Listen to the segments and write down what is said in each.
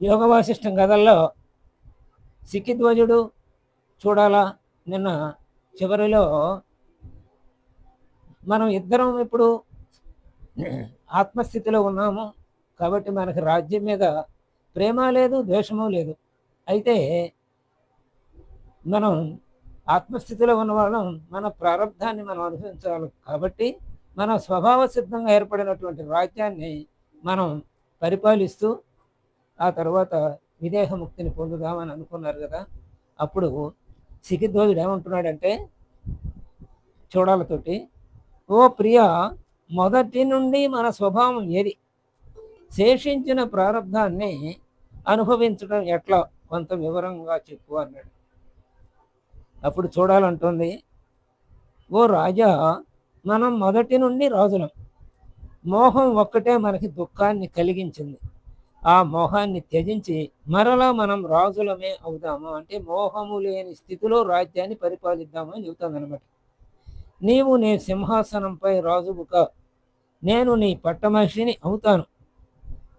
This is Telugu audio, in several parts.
యోగ వాసిష్టం కథల్లో సిక్కిధ్వజుడు చూడాలా నిన్న చివరిలో మనం ఇద్దరం ఇప్పుడు ఆత్మస్థితిలో ఉన్నాము కాబట్టి మనకి రాజ్యం మీద ప్రేమ లేదు ద్వేషము లేదు. అయితే మనం ఆత్మస్థితిలో ఉన్న వాళ్ళం మన ప్రారంధాన్ని మనం అనుభవించాలి కాబట్టి మన స్వభావ సిద్ధంగా ఏర్పడినటువంటి రాజ్యాన్ని మనం పరిపాలిస్తూ ఆ తర్వాత విదేహ ముక్తిని పొందుదామని అనుకున్నారు కదా అప్పుడు సికిధ్వజుడు ఏమంటున్నాడంటే చూడాలతోటి ఓ ప్రియ మొదటి నుండి మన స్వభావం ఏది? శేషించిన ప్రారంధాన్ని అనుభవించడం ఎట్లా? కొంత వివరంగా చెప్పు అన్నాడు. అప్పుడు చూడాలంటుంది ఓ రాజా మనం మొదటి నుండి రాజులం. మోహం ఒక్కటే మనకి దుఃఖాన్ని కలిగించింది. ఆ మోహాన్ని త్యజించి మరలా మనం రాజులమే అవుదాము. అంటే మోహము లేని స్థితిలో రాజ్యాన్ని పరిపాలిద్దామని చెబుతుంది అనమాట నీవు నీ సింహాసనంపై రాజువుక నేను నీ పట్టమహిషిని అవుతాను.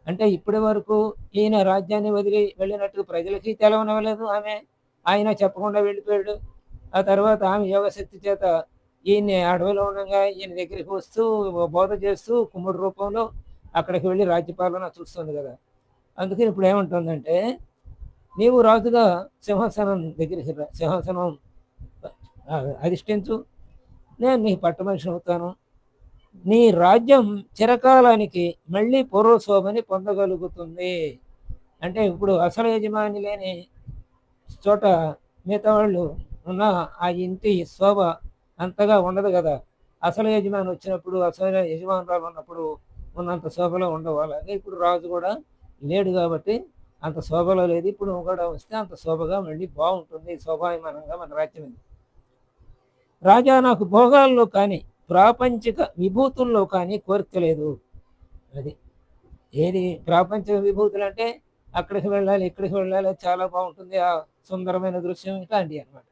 అంటే ఇప్పటి వరకు ఈయన రాజ్యాన్ని వదిలి వెళ్ళినట్టు ప్రజలకి తెలవనవ్వలేదు ఆమె. ఆయన చెప్పకుండా వెళ్ళిపోయాడు. ఆ తర్వాత ఆమె యోగశక్తి చేత ఈయన్ని అడవిలో ఉండగా ఈయన దగ్గరికి వస్తూ బోధ చేస్తూ కుమ్ముడు రూపంలో అక్కడికి వెళ్ళి రాజ్యపాలన చూస్తుంది కదా. అందుకని ఇప్పుడు ఏమంటుందంటే నీవు రాజుగా సింహాసనం దగ్గరికి రా సింహాసనం అధిష్ఠించు. నేను నీ పట్టమనిషి అవుతాను. నీ రాజ్యం చిరకాలానికి మళ్ళీ పూర్వశోభని పొందగలుగుతుంది. అంటే ఇప్పుడు అసలు యజమాని లేని చోట మిగతా వాళ్ళు ఉన్న ఆ ఇంటి శోభ అంతగా ఉండదు కదా. అసలు యజమాని వచ్చినప్పుడు అసలు యజమానురాలు ఉన్నప్పుడు ఉన్నంత శోభలో ఉండవు. అలాగే ఇప్పుడు రాజు కూడా లేడు కాబట్టి అంత శోభలో లేదు. ఇప్పుడు కూడా వస్తే అంత శోభగా మళ్ళీ బాగుంటుంది శోభాయమానంగా మన రాజ్యం ఇది. రాజా నాకు భోగాల్లో కానీ ప్రాపంచిక విభూతుల్లో కానీ కోరిక లేదు. అది ఏది ప్రాపంచిక విభూతులు అంటే అక్కడికి వెళ్ళాలి ఇక్కడికి వెళ్ళాలి చాలా బాగుంటుంది ఆ సుందరమైన దృశ్యం ఇట్లాంటివి అన్నమాట.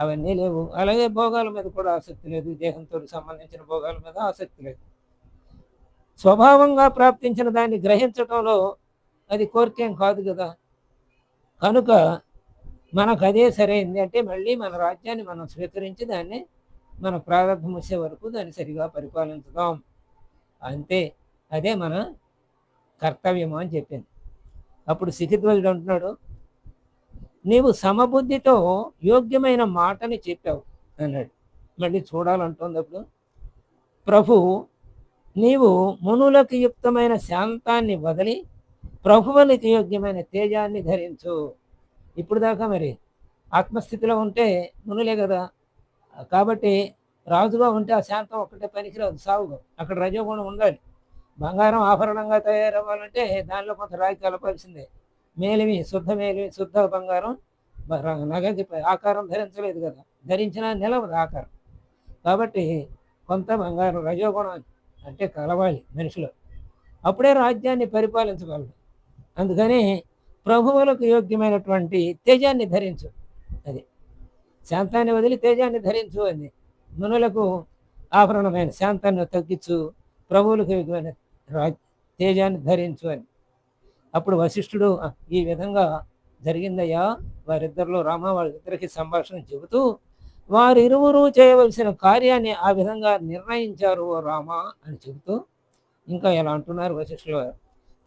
అవన్నీ లేవు. అలాగే భోగాల మీద కూడా ఆసక్తి లేదు. దేహంతో సంబంధించిన భోగాల మీద ఆసక్తి లేదు. స్వభావంగా ప్రాప్తించిన దాన్ని గ్రహించటంలో అది కోరికేం కాదు కదా. కనుక మనకు అదే సరైంది అంటే మళ్ళీ మన రాజ్యాన్ని మనం స్వీకరించి దాన్ని మన ప్రారంభం వచ్చే వరకు దాన్ని సరిగా పరిపాలించుదాం. అంతే. అదే మన కర్తవ్యము అని చెప్పింది. అప్పుడు సిఖిధ్వజుడు అంటున్నాడు నీవు సమబుద్ధితో యోగ్యమైన మాటని చెప్పావు అన్నాడు. మళ్ళీ చూడాలంటుంది అప్పుడు ప్రభు నీవు మునులకు యుక్తమైన శాంతాన్ని వదిలి ప్రభువునికి యోగ్యమైన తేజాన్ని ధరించు. ఇప్పుడు దాకా మరి ఆత్మస్థితిలో ఉంటే మునులే కదా. కాబట్టి రాజుగా ఉంటే ఆ శాంతం ఒక్కటే పనికిరాదు సాగుగా అక్కడ రజోగుణం ఉండాలి. బంగారం ఆభరణంగా తయారవ్వాలంటే దానిలో కొంత రాయి కలపాల్సిందే మేలిమి శుద్ధ మేలిమి శుద్ధ బంగారం నగది నగకి ఆకారం ధరించలేదు కదా. ధరించినా నిలవదు ఆకారం. కాబట్టి కొంత బంగారం రజోగుణం అంటే కలవాలి మనిషిలో. అప్పుడే రాజ్యాన్ని పరిపాలించగలరు అందుకని ప్రభువులకు యోగ్యమైనటువంటి తేజాన్ని ధరించు అది. శాంతాన్ని వదిలి తేజాన్ని ధరించు అంది మునులకు ఆభరణమైన శాంతాన్ని తగ్గించు ప్రభువులకు యోగ్యమైన తేజాన్ని ధరించు అని. అప్పుడు వశిష్ఠుడు ఈ విధంగా జరిగిందయ్యా? వారిద్దరిలో రామ వాళ్ళిద్దరికి సంభాషణ చెబుతూ వారిరువురు చేయవలసిన కార్యాన్ని ఆ విధంగా నిర్ణయించారు ఓ రామ అని చెబుతూ ఇంకా ఎలా అంటున్నారు వశిష్ఠుల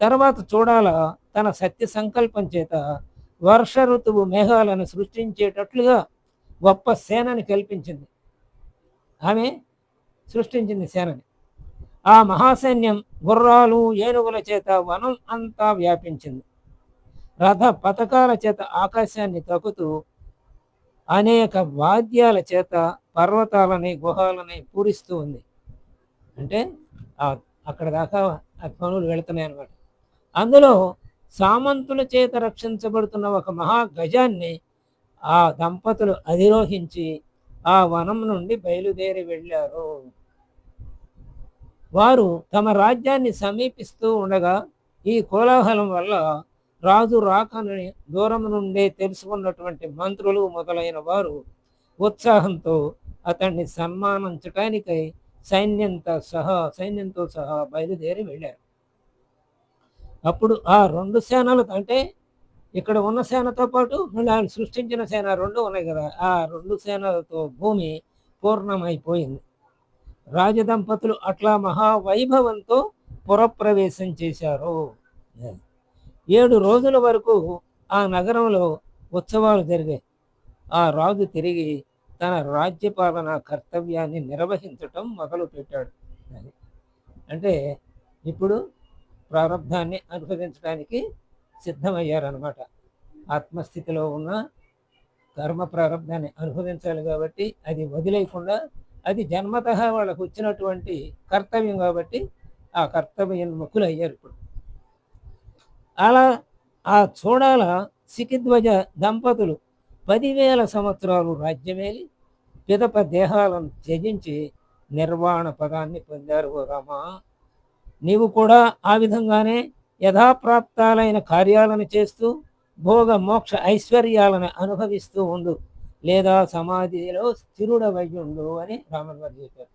తర్వాత చూడాల తన సత్య సంకల్పం చేత వర్ష ఋతువు మేఘాలను సృష్టించేటట్లుగా గొప్ప సేనని కల్పించింది. ఆమె సృష్టించింది సేనని. ఆ మహాసైన్యం గుర్రాలు ఏనుగుల చేత వనం అంతా వ్యాపించింది. రథ పథకాల చేత ఆకాశాన్ని తగ్గుతూ అనేక వాద్యాల చేత పర్వతాలని గుహాలని పూరిస్తూ ఉంది. అంటే అక్కడ దాకా ఆ పనులు వెళుతున్నాయి అనమాట అందులో సామంతుల చేత రక్షించబడుతున్న ఒక మహా గజాన్ని ఆ దంపతులు అధిరోహించి ఆ వనం నుండి బయలుదేరి వెళ్ళారు. వారు తమ రాజ్యాన్ని సమీపిస్తూ ఉండగా ఈ కోలాహలం వల్ల రాజు రాకని దూరం నుండే తెలుసుకున్నటువంటి మంత్రులు మొదలైన వారు ఉత్సాహంతో అతన్ని సన్మానించటానికై సైన్యంతో సహా సైన్యంతో సహా బయలుదేరి వెళ్ళారు. అప్పుడు ఆ రెండు సేనలు అంటే ఇక్కడ ఉన్న సేనతో పాటు మళ్ళీ ఆయన సృష్టించిన సేన రెండు ఉన్నాయి కదా ఆ రెండు సేనలతో భూమి పూర్ణమైపోయింది. రాజదంపతులు అట్లా మహావైభవంతో పురప్రవేశం చేశారు. ఏడు రోజుల వరకు ఆ నగరంలో ఉత్సవాలు జరిగాయి. ఆ రాజు తిరిగి తన రాజ్యపాలన కర్తవ్యాన్ని నిర్వహించటం మొదలు పెట్టాడు అది. అంటే ఇప్పుడు ప్రారంధాన్ని అనుభవించడానికి సిద్ధమయ్యారనమాట ఆత్మస్థితిలో ఉన్న కర్మ ప్రారంధాన్ని అనుభవించాలి కాబట్టి అది వదిలేయకుండా అది జన్మత వాళ్ళకు వచ్చినటువంటి కర్తవ్యం కాబట్టి ఆ కర్తవ్యం ముక్కులు అయ్యారు ఇప్పుడు. అలా ఆ చూడాల సికిధ్వజ దంపతులు పదివేల సంవత్సరాలు రాజ్యమేలి పిదప దేహాలను త్యజించి నిర్వాణ పదాన్ని పొందారు ఓ రామా. నీవు కూడా ఆ విధంగానే యథాప్రాప్తాలైన కార్యాలను చేస్తూ భోగ మోక్ష ఐశ్వర్యాలను అనుభవిస్తూ ఉండు లేదా సమాధిలో స్థిరుడవై ఉండు అని రాముల వారు చెప్పారు.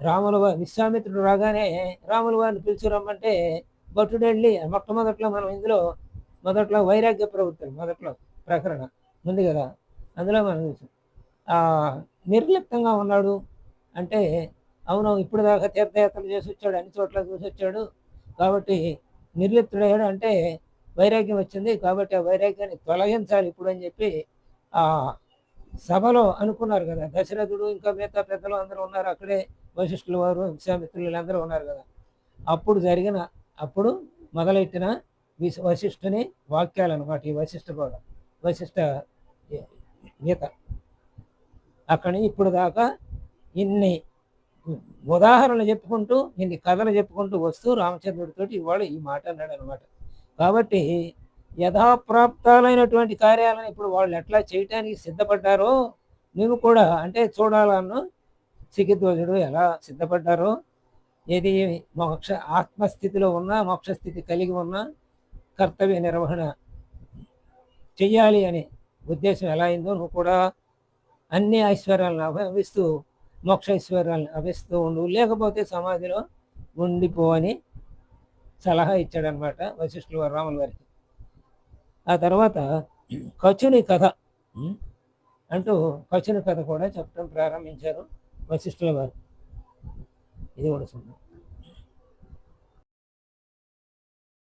రాముల వారు విశ్వామిత్రుడు రాగానే రాముల వారిని పిలుచురమ్మంటే భట్టుడు వెళ్ళి మొట్టమొదట్లో మనం ఇందులో మొదట్లో వైరాగ్య ప్రవృత్తులు మొదట్లో ప్రకరణ ఉంది కదా అందులో మనం చూసాం. నిర్లిప్తంగా ఉన్నాడు అంటే అవును ఇప్పుడు దాకా తీర్థయాత్రలు చేసి వచ్చాడు అన్ని చోట్ల చూసి వచ్చాడు. కాబట్టి నిర్లిప్తుడయ్యాడు అంటే వైరాగ్యం వచ్చింది. కాబట్టి ఆ వైరాగ్యాన్ని తొలగించాలి ఇప్పుడు అని చెప్పి ఆ సభలో అనుకున్నారు కదా. దశరథుడు ఇంకా మిగతా పెద్దలు అందరూ ఉన్నారు. అక్కడే వశిష్ఠుల వారు విశ్వామిత్రులు అందరూ ఉన్నారు కదా. అప్పుడు జరిగిన అప్పుడు మొదలెట్టిన విశ- వశిష్ఠుని వాక్యాలు అనమాట ఈ వశిష్ఠ కూడా వశిష్ఠ గీత. అక్కడి ఇప్పుడు దాకా ఇన్ని ఉదాహరణలు చెప్పుకుంటూ ఇన్ని కథలు చెప్పుకుంటూ వస్తూ రామచంద్రుడితో ఇవాళ ఈ మాట అన్నాడు అనమాట కాబట్టి యథాప్రాప్తాలైనటువంటి కార్యాలను ఇప్పుడు వాళ్ళు ఎట్లా చేయటానికి సిద్ధపడ్డారో నువ్వు కూడా అంటే చూడాలన్న సిగిధ్వజుడు ఎలా సిద్ధపడ్డారో ఏది మోక్ష ఆత్మస్థితిలో ఉన్న మోక్షస్థితి కలిగి ఉన్న కర్తవ్య నిర్వహణ చెయ్యాలి అనే ఉద్దేశం ఎలా అయిందో నువ్వు కూడా అన్ని ఐశ్వర్యాలను అభిస్తూ మోక్ష ఐశ్వర్యాలను అభిస్తూ ఉండు. లేకపోతే సమాధిలో ఉండిపో అని సలహా ఇచ్చాడనమాట వశిష్ఠుల వారు రాముల వారికి. ఆ తర్వాత కచుని కథ అంటూ కచుని కథ కూడా చెప్పడం ప్రారంభించారు వశిష్ఠుల వారు. ఇది కూడా సున్నా